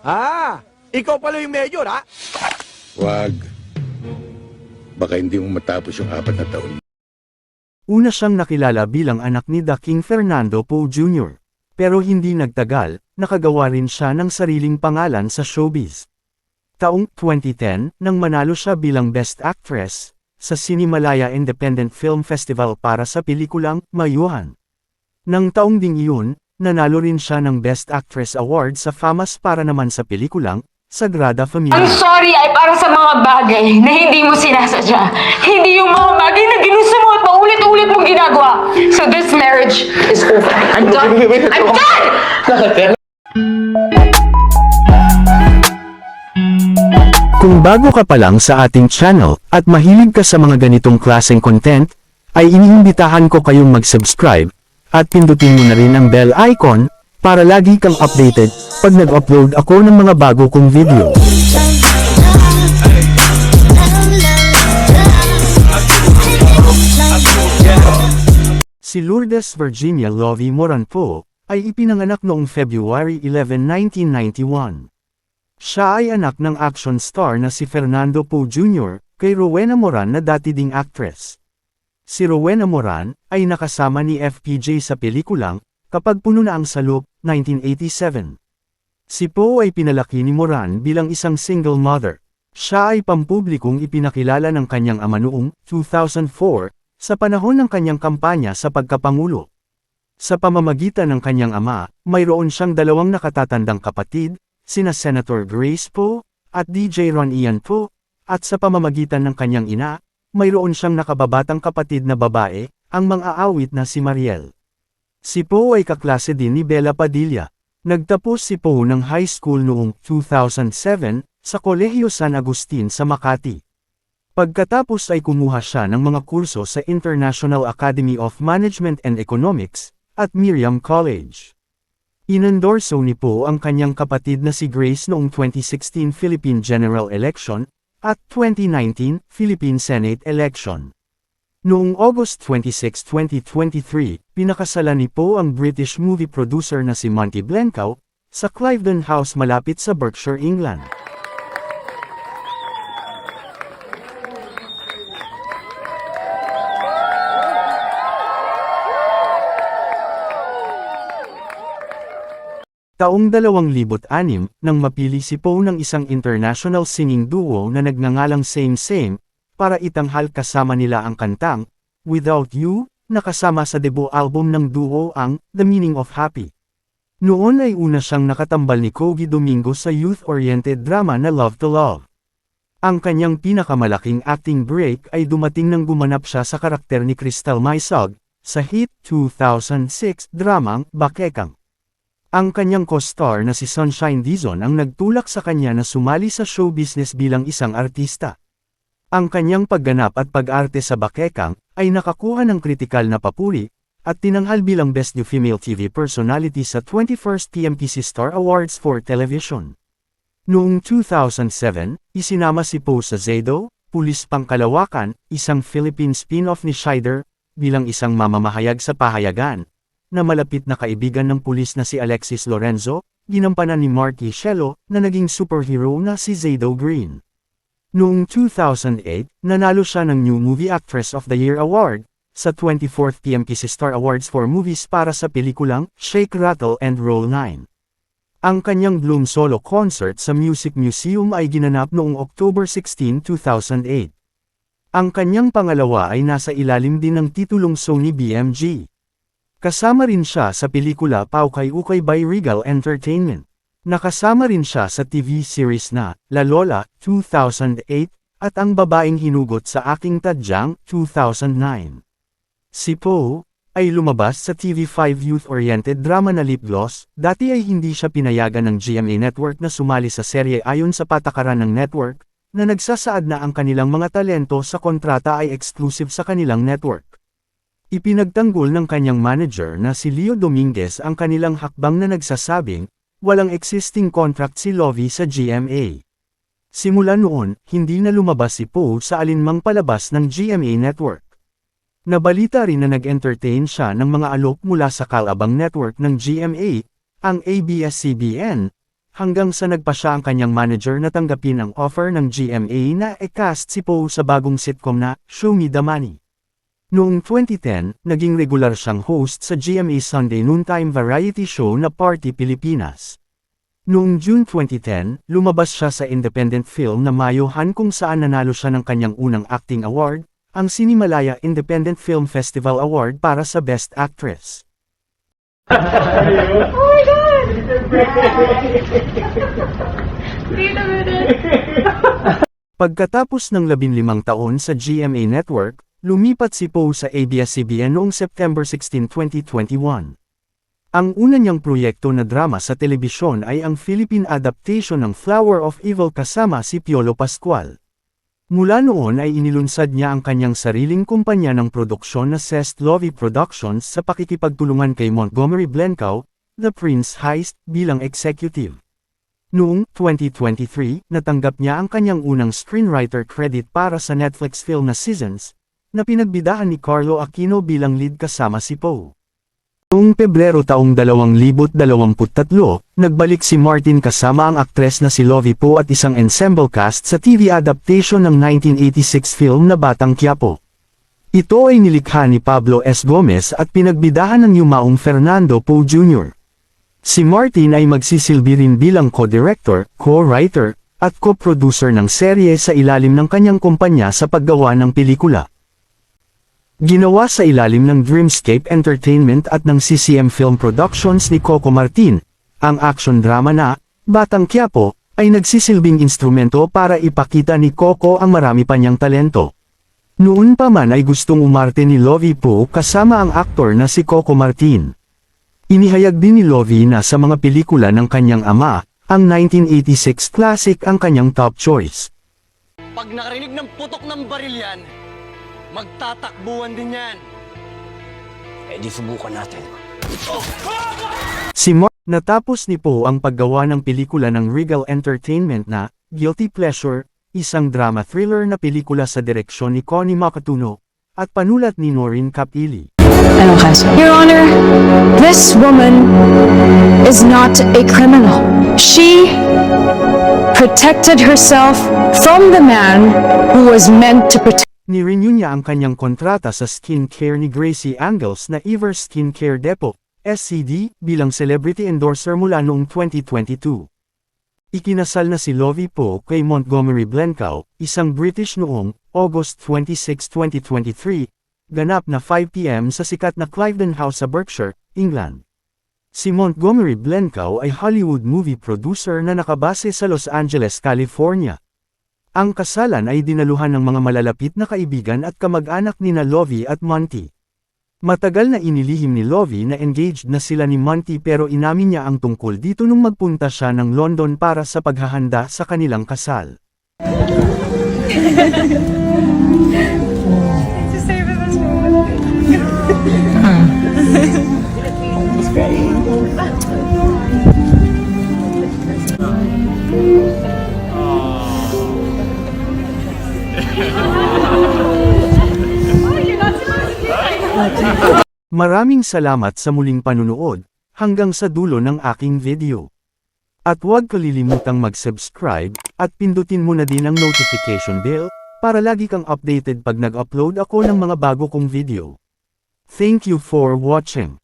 Ah, ikaw pala yung mayor, ha? Wag. Baka hindi mo matapos yung apat na taon. Una siyang nakilala bilang anak ni The King Fernando Poe Jr. Pero hindi nagtagal, nakagawa rin siya ng sariling pangalan sa showbiz. Taong 2010, nang manalo siya bilang Best Actress, sa Cinemalaya Independent Film Festival para sa pelikulang Mayuhan. Nang taong ding iyon, nanalo rin siya ng Best Actress Award sa FAMAS para naman sa pelikulang Sagrada Familia. sorry ay para sa mga bagay na hindi mo sinasadya. Hindi yung mga bagay na ginusto mo at paulit-ulit mong ginagawa. So this marriage is over. I'm done. I'm done! Kung bago ka pa lang sa ating channel at mahilig ka sa mga ganitong klaseng content, ay iniimbitahan ko kayong mag-subscribe at pindutin mo na rin ang bell icon para lagi kang updated pag nag-upload ako ng mga bago kong video. Si Lourdes Virginia Lovie Moranpo ay ipinanganak noong February 11, 1991. Siya ay anak ng action star na si Fernando Poe Jr. kay Rowena Moran na dati ding actress. Si Rowena Moran ay nakasama ni FPJ sa pelikulang Kapag Puno na ang Salop, 1987. Si Poe ay pinalaki ni Moran bilang isang single mother. Siya ay pampublikong ipinakilala ng kanyang ama noong 2004 sa panahon ng kanyang kampanya sa pagkapangulo. Sa pamamagitan ng kanyang ama, mayroon siyang dalawang nakatatandang kapatid, sina Senator Grace Poe at DJ Ron Ian Poe, at sa pamamagitan ng kanyang ina, mayroon siyang nakababatang kapatid na babae, ang mang-aawit na si Mariel. Si Poe ay kaklase din ni Bella Padilla. Nagtapos si Poe ng high school noong 2007 sa Kolehiyo San Agustin sa Makati. Pagkatapos ay kumuha siya ng mga kurso sa International Academy of Management and Economics at Miriam College. Inendorso ni Poe ang kanyang kapatid na si Grace noong 2016 Philippine General Election at 2019 Philippine Senate Election. Noong August 26, 2023, pinakasalan ni Poe ang British movie producer na si Monty Blencow sa Cliveden House malapit sa Berkshire, England. Taong 2006 nang mapili si Poe ng isang international singing duo na nagngangalang Same Same, para itanghal kasama nila ang kantang, Without You, nakasama sa debut album ng duo ang The Meaning of Happy. Noon ay una siyang nakatambal ni Kogi Domingo sa youth-oriented drama na Love to Love. Ang kanyang pinakamalaking acting break ay dumating nang gumanap siya sa karakter ni Crystal Maisog, sa hit 2006 dramang Bakekang. Ang kanyang co-star na si Sunshine Dizon ang nagtulak sa kanya na sumali sa show business bilang isang artista. Ang kanyang pagganap at pag-arte sa Bakekang ay nakakuha ng kritikal na papuri at tinanghal bilang Best New Female TV Personality sa 21st TMPC Star Awards for Television. Noong 2007, isinama si Poe sa Zedo, Pulis Pangkalawakan, isang Philippine spin-off ni Scheider, bilang isang mamamahayag sa pahayagan, na malapit na kaibigan ng pulis na si Alexis Lorenzo, ginampanan ni Marky Shelo, na naging superhero na si Zado Green. Noong 2008, nanalo siya ng New Movie Actress of the Year Award, sa 24th PMKC Star Awards for Movies para sa pelikulang Shake Rattle and Roll 9. Ang kanyang Bloom solo concert sa Music Museum ay ginanap noong October 16, 2008. Ang kanyang pangalawa ay nasa ilalim din ng titulong Sony BMG. Kasama rin siya sa pelikula Paukay Ukay by Regal Entertainment. Nakasama rin siya sa TV series na La Lola 2008 at Ang Babaeng Hinugot sa Aking Tadyang 2009. Si Poe ay lumabas sa TV5 youth-oriented drama na Lip Gloss, dati ay hindi siya pinayagan ng GMA Network na sumali sa serye ayon sa patakaran ng network, na nagsasaad na ang kanilang mga talento sa kontrata ay exclusive sa kanilang network. Ipinagtanggol ng kanyang manager na si Leo Dominguez ang kanilang hakbang na nagsasabing, walang existing contract si Lovie sa GMA. Simula noon, hindi na lumabas si Poe sa alinmang palabas ng GMA Network. Nabalita rin na nag-entertain siya ng mga alok mula sa Kalabang Network ng GMA, ang ABS-CBN, hanggang sa nagpa siya ang kanyang manager na tanggapin ang offer ng GMA na e-cast si Poe sa bagong sitcom na Show Me the Money. Noong 2010, naging regular siyang host sa GMA Sunday noontime variety show na Party Pilipinas. Noong June 2010, lumabas siya sa independent film na Mayohan kung saan nanalo siya ng kanyang unang acting award, ang Sinimalaya Independent Film Festival Award para sa Best Actress. Pagkatapos ng 15 taon sa GMA Network, lumipat si Poe sa ABS-CBN noong September 16, 2021. Ang una niyang proyekto na drama sa telebisyon ay ang Philippine adaptation ng Flower of Evil kasama si Piolo Pascual. Mula noon ay inilunsad niya ang kanyang sariling kumpanya ng produksyon na Cest Lovey Productions sa pakikipagtulungan kay Montgomery Blencow, The Prince Heist, bilang executive. Noong 2023, natanggap niya ang kanyang unang screenwriter credit para sa Netflix film na Seasons, na pinagbidahan ni Carlo Aquino bilang lead kasama si Poe. Noong Pebrero taong 2023, nagbalik si Martin kasama ang aktres na si Lovie Poe at isang ensemble cast sa TV adaptation ng 1986 film na Batang Quiapo. Ito ay nilikha ni Pablo S. Gomez at pinagbidahan ng yumaong Fernando Poe Jr. Si Martin ay magsisilbi rin bilang co-director, co-writer, at co-producer ng serye sa ilalim ng kanyang kumpanya sa paggawa ng pelikula. Ginawa sa ilalim ng Dreamscape Entertainment at ng CCM Film Productions ni Coco Martin, ang action drama na, Batang Quiapo, ay nagsisilbing instrumento para ipakita ni Coco ang marami pa niyang talento. Noon pa man ay gustong umarte ni Lovie Poe kasama ang aktor na si Coco Martin. Inihayag din ni Lovie na sa mga pelikula ng kanyang ama, ang 1986 classic ang kanyang top choice. Pag nakarinig ng putok ng baril yan, magtatakbuhan din yan. Eh di subukan natin. Si Mark natapos ni Poe ang paggawa ng pelikula ng Regal Entertainment na Guilty Pleasure, isang drama thriller na pelikula sa direksyon ni Connie Makatuno, at panulat ni Noreen Capili. Anong kaso? Your Honor, this woman is not a criminal. She protected herself from the man who was meant to protect Nirenew niya ang kanyang kontrata sa skincare ni Gracie Angles na Ever Skincare Depot, SCD, bilang celebrity endorser mula noong 2022. Ikinasal na si Lovie Poe kay Montgomery Blencow, isang British noong August 26, 2023, ganap na 5pm sa sikat na Cliveden House sa Berkshire, England. Si Montgomery Blencow ay Hollywood movie producer na nakabase sa Los Angeles, California. Ang kasalan ay dinaluhan ng mga malalapit na kaibigan at kamag-anak ni na Lovie at Monty. Matagal na inilihim ni Lovie na engaged na sila ni Monty pero inamin niya ang tungkol dito nung magpunta siya ng London para sa paghahanda sa kanilang kasal. Maraming salamat sa muling panunood, hanggang sa dulo ng aking video. At huwag kalilimutang mag-subscribe, at pindutin mo na din ang notification bell, para lagi kang updated pag nag-upload ako ng mga bago kong video. Thank you for watching.